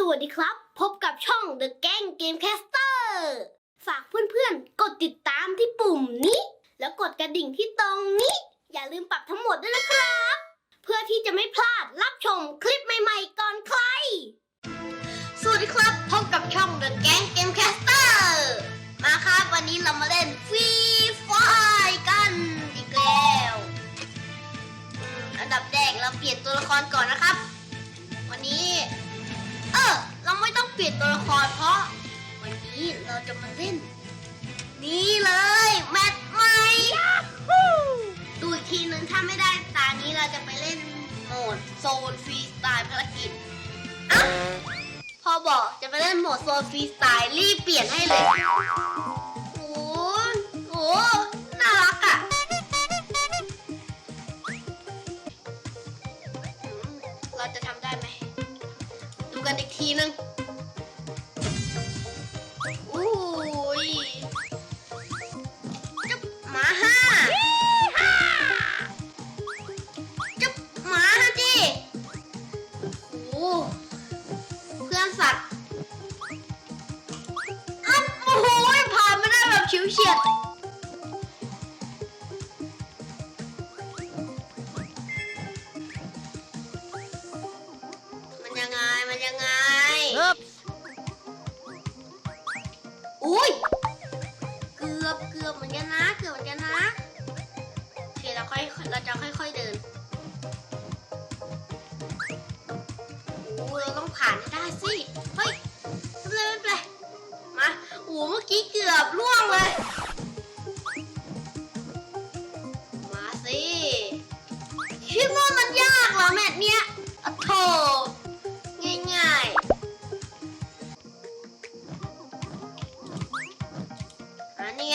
สวัสดีครับ พบกับช่อง The Gang Gamecaster ฝากเพื่อนๆ กดติดตามที่ปุ่มนี้ แล้วกดกระดิ่งที่ตรงนี้ อย่าลืมปรับทั้งหมดด้วยนะครับ เพื่อที่จะไม่พลาดรับชมคลิปใหม่ๆก่อนใคร สวัสดีครับ พบกับช่อง The Gang Gamecaster มาครับ วันนี้เรามาเล่นฟรีไฟกันอีกแล้ว อันดับแรกเราเปลี่ยนตัวละครก่อนนะครับ เปลี่ยนตัวละครเพราะ วันนี้เราจะมาเล่น นี่เลยแมตช์ใหม่ดูอีกทีนึงถ้าไม่ได้ตานี้เราจะไปเล่นโหมดโซนฟรีสไตล์ภารกิจอะพอบอกจะไปเล่นโหมดโซนฟรีสไตล์รีบเปลี่ยนให้เลย อ้เพื่อนสัตว์อ้าวโอ้โหผ่านมาได้แบบฉิวเฉียด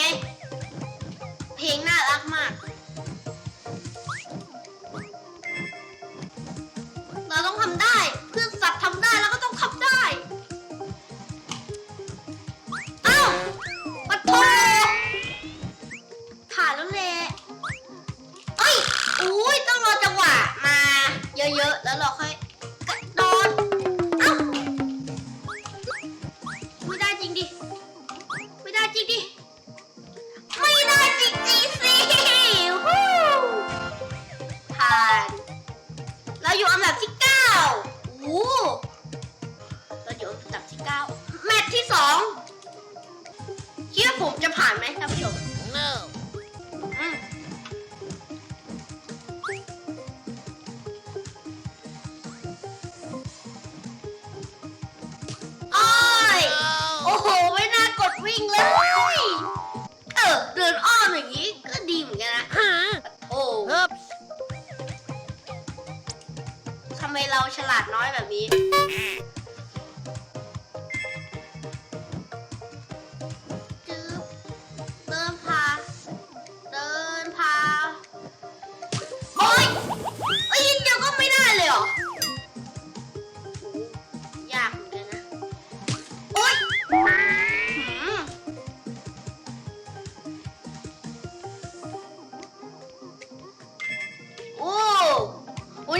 ไง เพลงน่ารักมาก เราต้องทำได้ เพื่อนสัตว์ทำได้แล้วก็ต้องทำได้ เอ้าปัดโทผ่านแล้วแหละเอ้ยอุ้ยต้องรอจังหวะมา เยอะๆ แล้วเราค่อย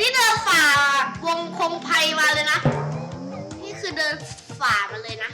นี่เดินฝ่าวงคงภัยมาเลยนะ นี่คือเดินฝ่ามาเลยนะ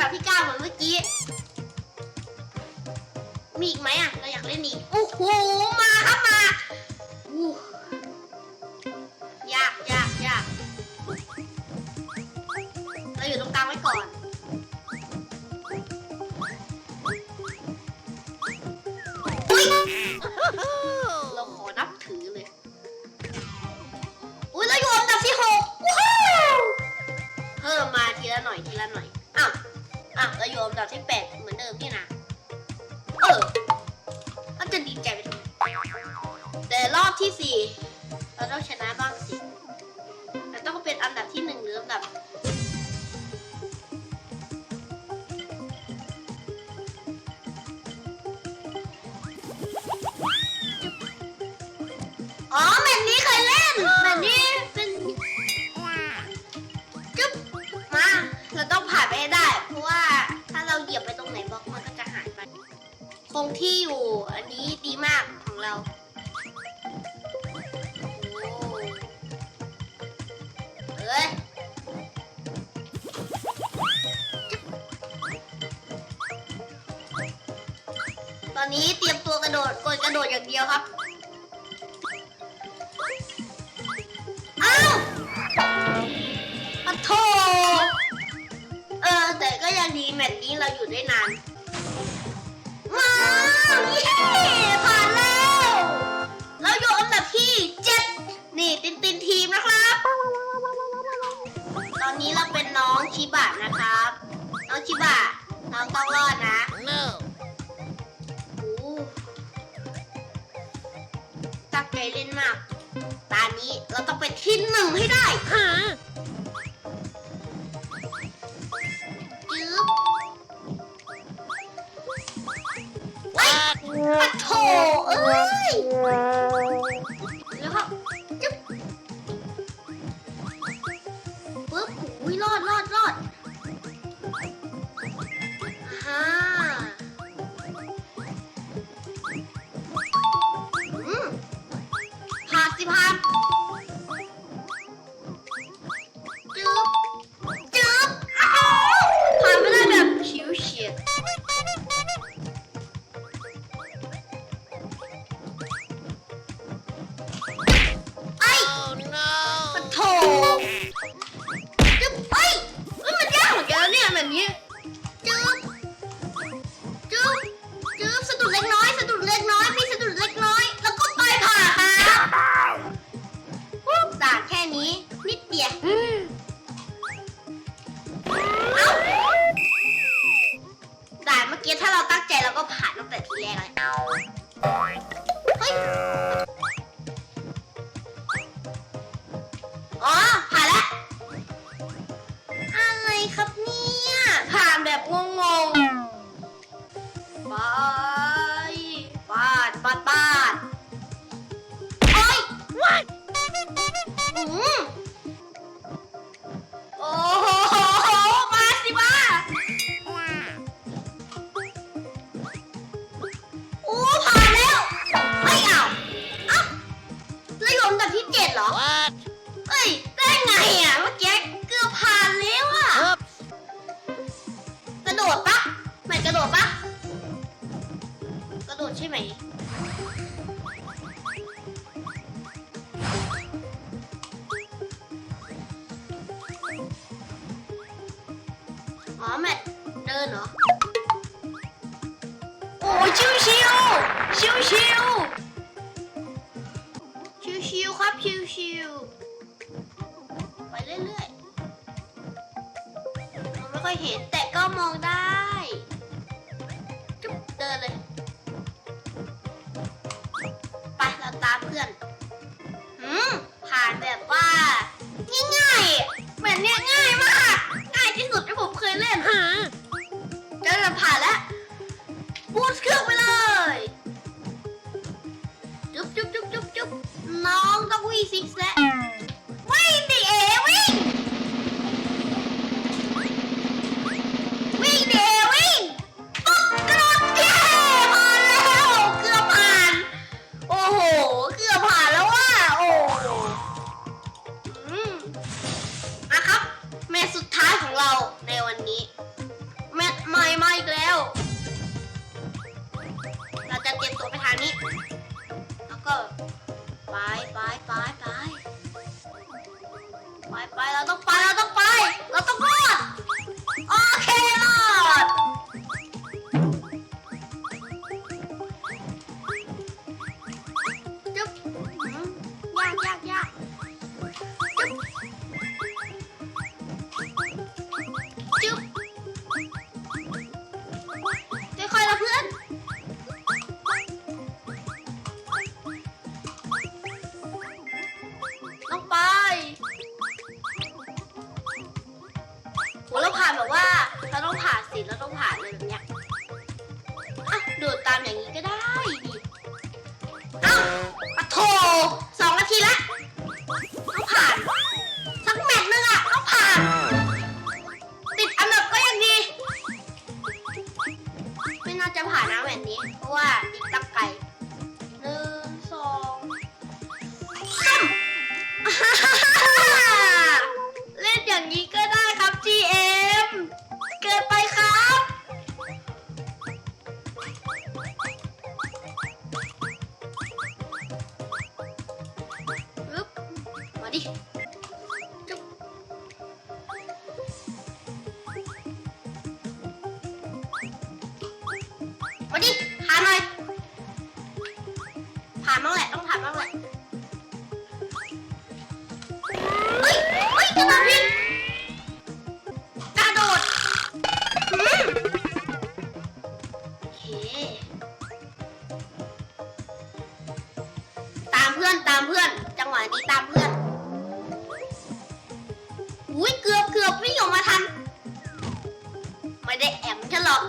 ดับที่เก้าเหมือนเมื่อกี้ มีอีกไหมอะ เราอยากเล่นอีก โอ้โห อยู่อันดับที่แปดเหมือนเดิมนี่นะเออก็จะดีใจไปทำไมแต่รอบที่สี่เราต้องชนะบ้างสิแต่ต้องเป็นอันดับที่หนึ่งหรืออันดับ ที่อยู่อันนี้ดีมากของเราโอ้เอ้ยตอนนี้เตรียมตัวกระโดดกดกระโดดอย่างเดียวครับอ้าวปะโทเออแต่ก็ยังดีแมตช์นี้เราอยู่ได้นาน ว้าวเย้ผ่านแล้ว เราอยู่อันดับที่เจ็ดนี่ตินตินทีมนะครับ ตอนนี้เราเป็นน้องชิบะนะครับ น้องชิบะน้องต้องรอดนะ No. โอ้ตั้งใจเล่นมาก ตอนนี้เราต้องเป็นที่หนึ่งให้ได้ Huh? จื๊ รอดรอด กระโดดปะกระโดดใช่ไหมอ๋อแมทเดินเหรอ โอ้ยชิวชิวชิวชิวชิวชิวครับชิวชิวไปเรื่อยๆมองไม่ค่อยเห็นแต่ก็มองได้ จุ๊บเดินเลย ไปเราตามเพื่อนหืมผ่านแบบว่า ง่ายๆแบบเนี้ยง่ายมาก ง่ายที่สุดที่ผมเคยเล่น Huh? เดินผ่านแล้วบูสต์เครื่องไปเลยจุ๊บจุ๊บจุ๊บจุ๊บจุ๊บน้องต้องวิ่งซิกแซก ของเราในวันนี้ แมทใหม่ไม่อีกแล้ว เราจะเตรียมตัวไปทางนี้ แล้วก็ไปไปไปไปไปไปเราต้อง ทีละ ผ่านบ้างแหละ ต้องผ่านบ้างแหละเฮ้ยเฮ้ยกระโดดผิดกระโดดอืมโอเค ตามเพื่อนตามเพื่อน จังหวะนี้ตามเพื่อนอุ้ยเกือบเกือบวิ่งออกมาทัน ไม่ได้แอมฉันหรอก